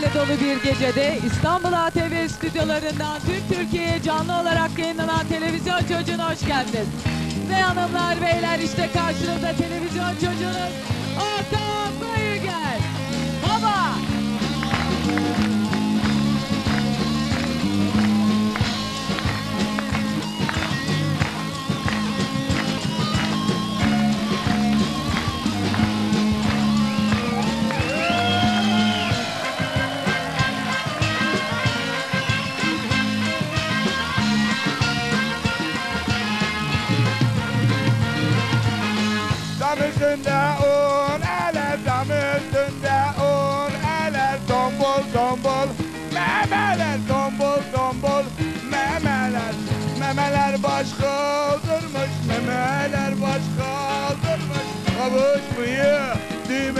haberlerle dolu bir gecede İstanbul ATV stüdyolarından tüm Türkiye'ye canlı olarak yayınlanan televizyon çocuğuna hoş geldiniz. Ve hanımlar beyler işte karşınızda televizyon çocuğunuz Ortam üstünde un Alev dam üstünde un Alev tombul tombul Memeler tombul tombul Memeler Memeler baş kaldırmış Memeler baş kaldırmış Kavuşmuyor düğme